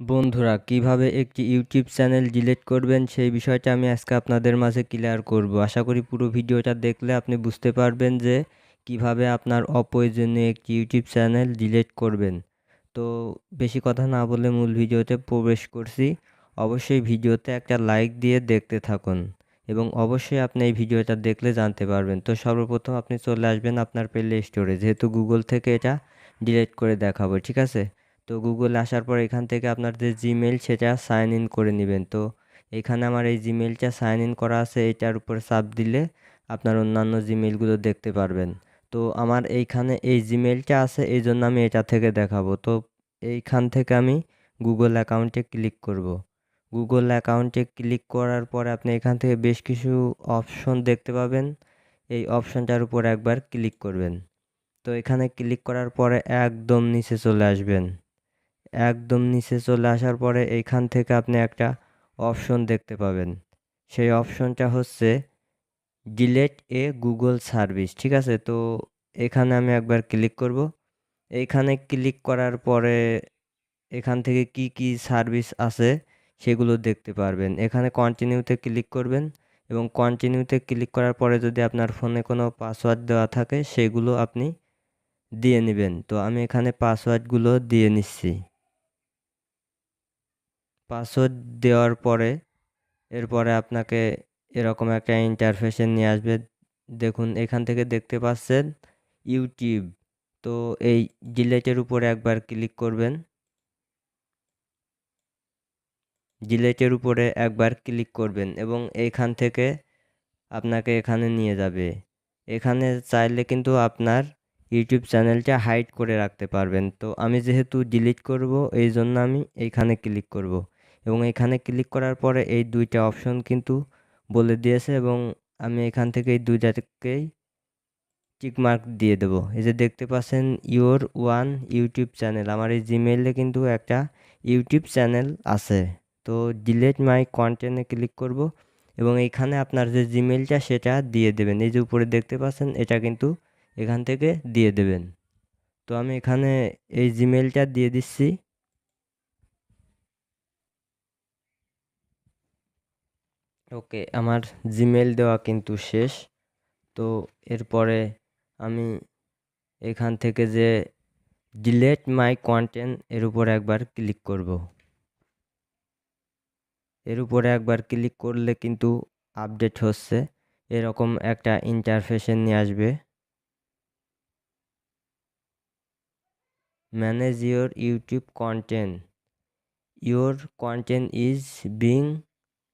বন্ধুরা, কীভাবে একটি ইউটিউব চ্যানেল ডিলিট করবেন সেই বিষয়টা আমি আজকে আপনাদের মাঝে ক্লিয়ার করব। আশা করি পুরো ভিডিওটা দেখলে আপনি বুঝতে পারবেন যে কীভাবে আপনার অপ্রয়োজনীয় একটি ইউটিউব চ্যানেল ডিলিট করবেন। তো বেশি কথা না বলে মূল ভিডিওতে প্রবেশ করছি। অবশ্যই ভিডিওতে একটা লাইক দিয়ে দেখতে থাকুন এবং অবশ্যই আপনি এই ভিডিওটা দেখলে জানতে পারবেন। তো সর্বপ্রথম আপনি চলে আসবেন আপনার প্লে স্টোরে যেহেতু গুগল থেকে এটা ডিলিট করে দেখাবো, ঠিক আছে? তো গুগল আসার পর এখান থেকে আপনার যে জিমেল সেটা সাইন ইন করে নেবেন। তো এখানে আমার এই জিমেলটা সাইন ইন করা আছে, এটার উপর চাপ দিলে আপনার অন্যান্য জিমেলগুলো দেখতে পারবেন। তো আমার এইখানে এই জিমেলটা আছে, এই জন্য আমি এটা থেকে দেখাবো। তো এইখান থেকে আমি গুগল অ্যাকাউন্টে ক্লিক করব। গুগল অ্যাকাউন্টে ক্লিক করার পরে আপনি এখান থেকে বেশ কিছু অপশন দেখতে পাবেন। এই অপশনটার উপর একবার ক্লিক করবেন। তো এখানে ক্লিক করার পরে একদম নিচে চলে আসবেন। একদম নিচে চলে আসার পরে এইখান থেকে আপনি একটা অপশন দেখতে পাবেন। সেই অপশনটা হচ্ছে ডিলেট এ গুগল সার্ভিস, ঠিক আছে? তো এখানে আমি একবার ক্লিক করব। এইখানে ক্লিক করার পরে এখান থেকে কি কি সার্ভিস আছে সেগুলো দেখতে পারবেন। এখানে কন্টিনিউতে ক্লিক করবেন এবং কন্টিনিউতে ক্লিক করার পরে যদি আপনার ফোনে কোনো পাসওয়ার্ড দেওয়া থাকে সেগুলো আপনি দিয়ে নেবেন। তো আমি এখানে পাসওয়ার্ডগুলো দিয়ে নিচ্ছি। পাসওয়ার্ড দেওয়ার পরে, এরপরে আপনাকে এরকম একটা ইন্টারফেসে নিয়ে আসবে। দেখুন, এখান থেকে দেখতে পাচ্ছেন ইউটিউব তো এই ডিলেটের উপরে একবার ক্লিক করবেন। ডিলেটের উপরে একবার ক্লিক করবেন এবং এইখান থেকে আপনাকে এখানে নিয়ে যাবে। এখানে চাইলে কিন্তু আপনার ইউটিউব চ্যানেলটা হাইড করে রাখতে পারবেন। তো আমি যেহেতু ডিলিট করব এই জন্য আমি এইখানে ক্লিক করব। এবং এখানে ক্লিক করার পরে এই দুইটা অপশন কিন্তু বলে দিয়েছে এবং আমি এখান থেকে এই দুইটাকেই টিকমার্ক দিয়ে দেব। এই যে দেখতে পাচ্ছেন, ইওর ওয়ান ইউটিউব চ্যানেল। আমার এই জিমেইলে কিন্তু একটা ইউটিউব চ্যানেল আছে। তো ডিলেট মাই কন্টেন্টে ক্লিক করব এবং এইখানে আপনার যে জিমেইলটা সেটা দিয়ে দেবেন। এই যে উপরে দেখতে পাচ্ছেন, এটা কিন্তু এখান থেকে দিয়ে দেবেন। তো আমি এখানে এই জিমেইলটা দিয়ে দিচ্ছি। ওকে, আমার জিমেল দেওয়া কিন্তু শেষ। তো এরপরে আমি এখান থেকে যে ডিলেট মাই কন্টেন্ট এর উপর একবার ক্লিক করব। এর উপরে একবার ক্লিক করলে কিন্তু আপডেট হচ্ছে। এরকম একটা ইন্টারফেশন নিয়ে আসবে। Manage your YouTube content your content is being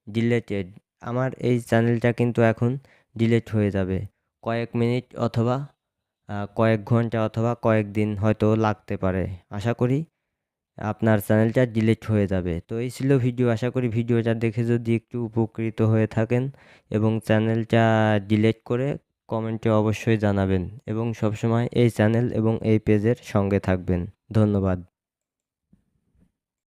deleted আমার এই চ্যানেলটা কিন্তু এখন ডিলেট হয়ে যাবে। কয়েক মিনিট অথবা কয়েক ঘণ্টা অথবা কয়েক দিন হয়তো লাগতে পারে। আশা করি আপনার চ্যানেলটা ডিলিট হয়ে যাবে। তো এই ছিল ভিডিও আশা করি ভিডিওটা দেখে যদি একটু উপকৃত হয়ে থাকেন এবং চ্যানেলটা ডিলিট করে কমেন্টে অবশ্যই জানাবেন এবং সবসময় এই চ্যানেল এবং এই পেজের সঙ্গে থাকবেন। ধন্যবাদ।